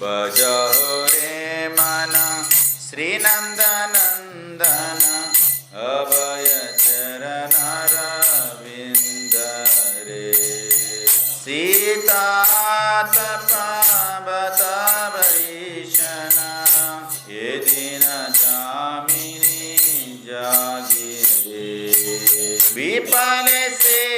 भजो रे मना श्रीनन्दनन्दन अभयचरणरविन्द रे सीतातपावताभीषणा यदि न जामिनी जागिरे। विपलसे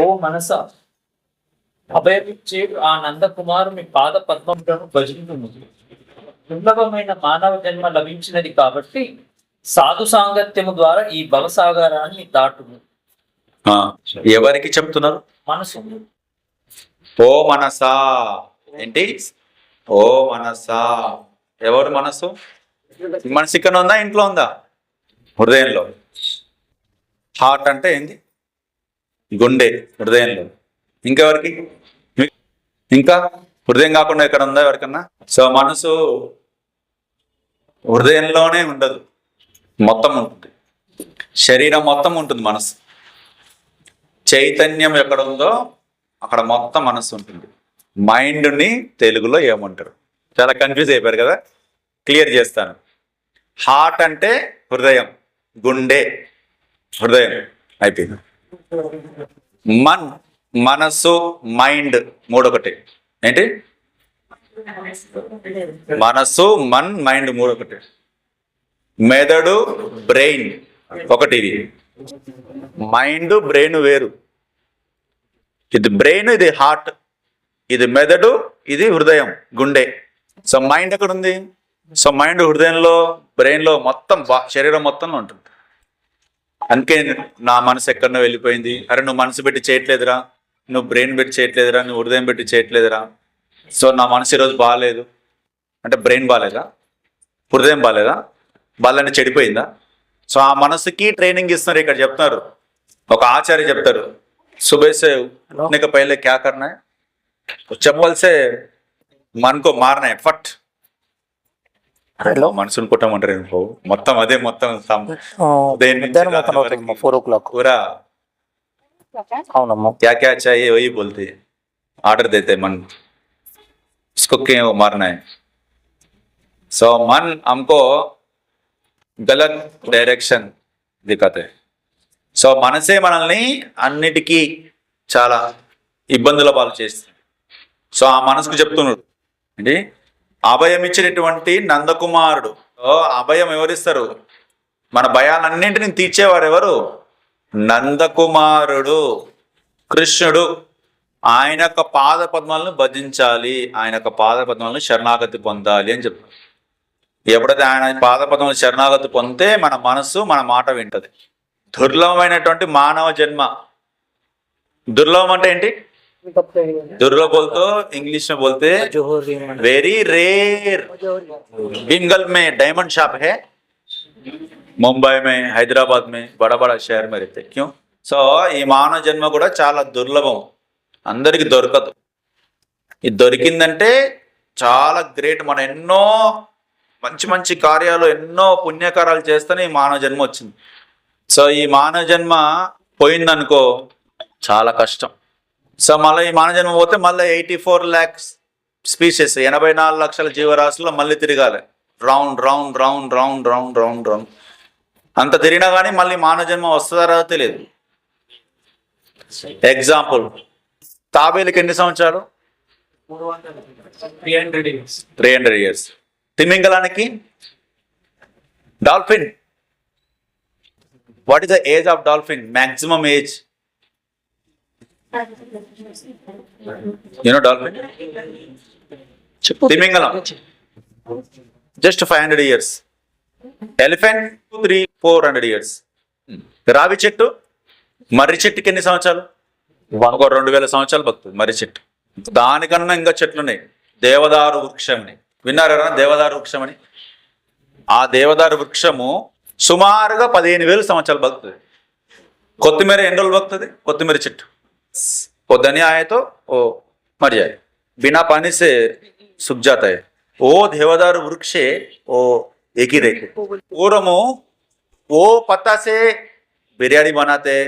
ఓ మనస. అభయమిచ్చే ఆ నందకుమారుని పాద పద్మములను భజించుము. దుర్లభమైన మానవ జన్మ లభించినది కాబట్టి సాధు సాంగత్యము ద్వారా ఈ భవసాగరాన్ని దాటుము. ఎవరికి చెప్తున్నారు? మనసు. ఓ మనసా. ఏంటి? ఓ మనసా. ఎవరు మనసు? మనసు ఇక్కడ ఉందా ఇంట్లో ఉందా? హృదయంలో. హార్ట్ అంటే ఏంది? గుండె హృదయంలో. ఇంకెవరికి ఇంకా హృదయం కాకుండా ఎక్కడ ఉందా ఎవరికన్నా? సో మనసు హృదయంలోనే ఉండదు. మొత్తం ఉంటుంది. శరీరం మొత్తం ఉంటుంది మనసు. చైతన్యం ఎక్కడ ఉందో అక్కడ మొత్తం మనసు ఉంటుంది. మైండ్ని తెలుగులో ఏమంటారు? చాలా కన్ఫ్యూజ్ అయిపోయారు కదా? క్లియర్ చేస్తాను. హార్ట్ అంటే హృదయం. గుండె హృదయం. అయిపోయింది. మన్ మనసు మైండ్ మూడొకటి. ఏంటి? మనసు మన్ మైండ్ మూడొకటి. మెదడు బ్రెయిన్ ఒకటి ఇది. మైండ్ బ్రెయిన్ వేరు. ఇది బ్రెయిన్ ఇది హార్ట్. ఇది మెదడు ఇది హృదయం గుండె. సో మైండ్ ఎక్కడ ఉంది సో మైండ్ హృదయంలో బ్రెయిన్లో మొత్తం శరీరం మొత్తంలో ఉంటుంది. అందుకే నా మనసు ఎక్కడో వెళ్ళిపోయింది. అరే నువ్వు మనసు పెట్టి చేయట్లేదురా. నువ్వు బ్రెయిన్ పెట్టి చేయట్లేదురా. నువ్వు హృదయం పెట్టి చేయట్లేదురా. సో నా మనసు ఈరోజు బాగాలేదు అంటే బ్రెయిన్ బాగాలేదా హృదయం బాగాలేదా బాగాలంటే చెడిపోయిందా? సో ఆ మనసుకి ట్రైనింగ్ ఇస్తున్నారు. ఇక్కడ చెప్తున్నారు. ఒక ఆచార్య చెప్తారు. సుబేష్ నీకు పైలే క్యా కర్నా చెప్పవలసే మనకు మారినాయి ఫట్. चप्पल से मन को मारना है फट హలో మనసును కొట్టమంటారు ఇంకో మొత్తం అదే మొత్తం సం- ఆ, ఉదయం నుంచి మధ్యాహ్నం రాత్రి ఓపెన్ అవుతుందమ్మా వరకు. ఫోర్ ఓ క్లాక్ पूरा అవునమ్మా क्या क्या चाहिए वही बोलते हैं ऑर्डर देते हैं मन इसको क्यों मारना है सो मन हमको गलत డైరెక్షన్ దిఖాతే సో మనసే మనల్ని అన్నిటికీ చాలా ఇబ్బందుల పాలు చేస్తుంది సో ఆ మనసుకు చెప్తున్నాడు ఏంటి అభయం ఇచ్చినటువంటి నందకుమారుడు. ఓ అభయం ఎవరిస్తారు? మన భయాలన్నింటినీ తీర్చేవారు ఎవరు? నందకుమారుడు కృష్ణుడు. ఆయన యొక్క పాద పద్మాలను భజించాలి. ఆయన యొక్క పాద పద్మాలను శరణాగతి పొందాలి అని చెప్తారు ఎప్పుడైతే ఆయన పాద పద్మాలను శరణాగతి పొందితే మన మనస్సు మన మాట వింటది. దుర్లభమైనటువంటి మానవ జన్మ. దుర్లభం అంటే ఏంటి? दुर्लभ बोल तो इंग्लिश में बोलते वेरी रेयर भीमगल में डायमंड शॉप है ముంబై మే హైదరాబాద్ మే బడా బడా షహర్ మే रहते क्यों సో ఈ మానవ జన్మ కూడా చాలా దుర్లభం అందరికి దొరకదు ఇది దొరికిందంటే చాలా గ్రేట్ మనం ఎన్నో మంచి మంచి కార్యాలు ఎన్నో పుణ్యకారాలు చేస్తేనే ఈ మానవ జన్మ వచ్చింది సో ఈ మానవ జన్మ పోయిందనుకో చాలా కష్టం సో మళ్ళీ ఈ మానవ జన్మ పోతే మళ్ళీ ఎయిటీ ఫోర్ ల్యాక్స్ స్పీషెస్ ఎనభై నాలుగు లక్షల జీవరాశుల్లో మళ్ళీ తిరగాలి. Round round round round round round round అంత తిరిగినా కానీ మళ్ళీ మానవ జన్మ వస్తుందా రాదో తెలియదు. ఎగ్జాంపుల్ తాబేలుకి ఎన్ని సంవత్సరాలు? Three hundred years తిమింగలానికి dolphin. What is the age of dolphin? Maximum age you know dolphin తిమింగలం just five hundred years elephant three four hundred years రావి చెట్టు మర్రి చెట్టుకి ఎన్ని సంవత్సరాలు? ఒక రెండు వేల సంవత్సరాలు బతుకుతుంది మర్రి చెట్టు. దానికన్నా ఇంకా చెట్లు ఉన్నాయి దేవదారు వృక్షం అని. విన్నారా దేవదారు వృక్షం అని? ఆ దేవదారు వృక్షము సుమారుగా పదిహేను వేల సంవత్సరాలు బతుకుతుంది. కొత్తిమీర ఎన్ని రోజులు బతుకుతుంది? కొత్తిమీర చెట్టు. वो धनिया आए तो वो मर जाए। बिना पानी से सूख जाता है। वो देवदार वृक्ष है, वो एक ही रहते पूर्वमु वो पत्ता से बिरयानी बनाते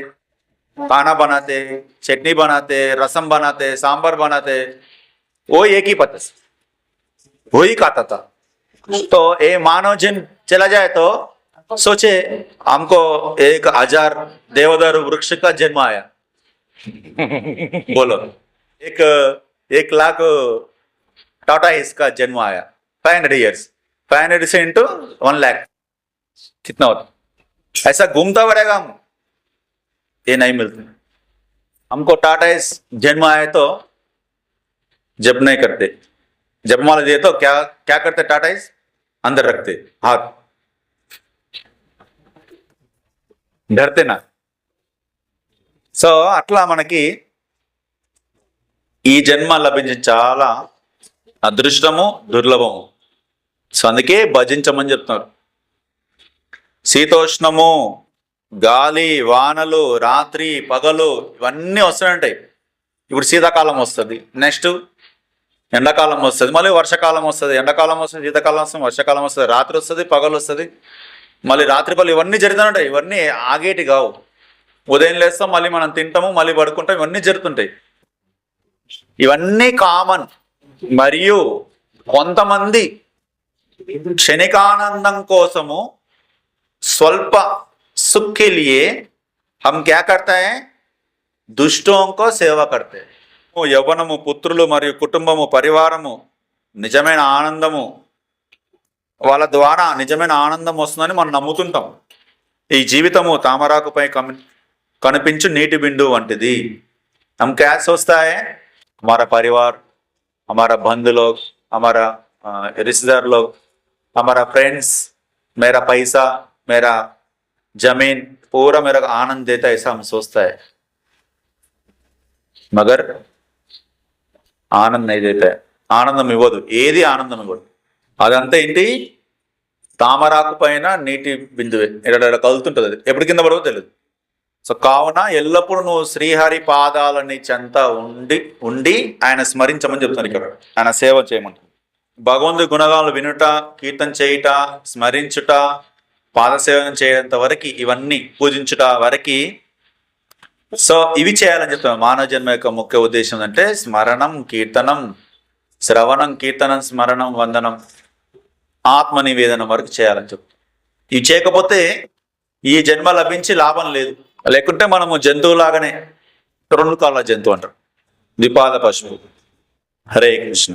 खाना बनाते चटनी बनाते रसम बनाते सांबर बनाते वो एक ही पत्ता से। वो ही खाता था। तो ये मानव जिन चला जाए तो सोचे हमको एक हज़ार देवदार वृक्ष का जन्म आया। बोलो। एक एक लाख टाटा इसका जन्म आया। Five hundred years five hundred से इंटू वन लाख कितना होता? ऐसा घूमता पड़ेगा हम। ये नहीं मिलते। हमको टाटा इस जन्म आए तो जब नहीं करते। जब माल दिए तो क्या क्या करते टाटा इस अंदर रखते। हाथ। डरते ना। సో అట్లా మనకి ఈ జన్మ లభించిన చాలా అదృష్టము దుర్లభము. సో అందుకే భజించమని చెప్తున్నారు. శీతోష్ణము గాలి వానలు రాత్రి పగలు ఇవన్నీ వస్తుంటాయి ఇప్పుడు శీతాకాలం వస్తుంది. నెక్స్ట్ ఎండాకాలం వస్తుంది. మళ్ళీ వర్షాకాలం వస్తుంది. ఎండాకాలం వస్తుంది శీతాకాలం వస్తుంది వర్షాకాలం వస్తుంది రాత్రి వస్తుంది పగలు వస్తుంది. మళ్ళీ రాత్రి పగలు ఇవన్నీ జరుగుతుంటాయి ఇవన్నీ ఆగేటి కావు. ఉదయం లేస్తాం మళ్ళీ మనం తింటాము మళ్ళీ పడుకుంటాం ఇవన్నీ జరుగుతుంటాయి ఇవన్నీ కామన్ మరియు కొంతమంది క్షణికానందం కోసము స్వల్ప సుఖ్ के लिए हम क्या करते हैं దుష్టోं को సేవ करते हैं. యవ్వనము పుత్రులు మరియు కుటుంబము పరివారము నిజమైన ఆనందము వాళ్ళ ద్వారా నిజమైన ఆనందం వస్తుందని మనం నమ్ముతుంటాం ఈ జీవితము తామరాకుపై కమి కనిపించు నీటి బిందు వంటిది हम क्या सोचता है हमारा परिवार हमारा बंधु लोग हमारा अ, रिश्तेदार लोग हमारा फ्रेंड्स मेरा पैसा मेरा जमीन पूरा मेरा को आनंद देता है ऐसा हम सोचता है मगर ఆనందం नहीं देता है ఆనందం ఇవ్వదు ఏది ఆనందం ఇవ్వదు అదంతా ఏంటి తామరాకు పైన నీటి బిందువే ఇక్కడ కలుతుంటుంది అది ఎప్పుడు కింద పడవో తెలియదు సో కావున ఎల్లప్పుడూ నువ్వు శ్రీహరి పాదాలని చెంత ఉండి ఉండి ఆయన స్మరించమని చెప్తాను ఇక్కడ. ఆయన సేవ చేయమని. భగవంతుడి గుణగాలు వినుట కీర్తన చేయుట స్మరించుట పాదసేవనం చేయంత వరకు ఇవన్నీ పూజించుట వరకు. సో ఇవి చేయాలని చెప్తాను మానవ జన్మ యొక్క ముఖ్య ఉద్దేశం అంటే స్మరణం కీర్తనం శ్రవణం కీర్తనం స్మరణం వందనం ఆత్మ నివేదనం వరకు చేయాలని చెప్తాను ఇవి చేయకపోతే ఈ జన్మ లభించి లాభం లేదు. లేకుంటే మనము జంతువులాగానే రెండు కాళ్ళ జంతువు అంటారు. ద్విపాద పశువు. హరే కృష్ణ.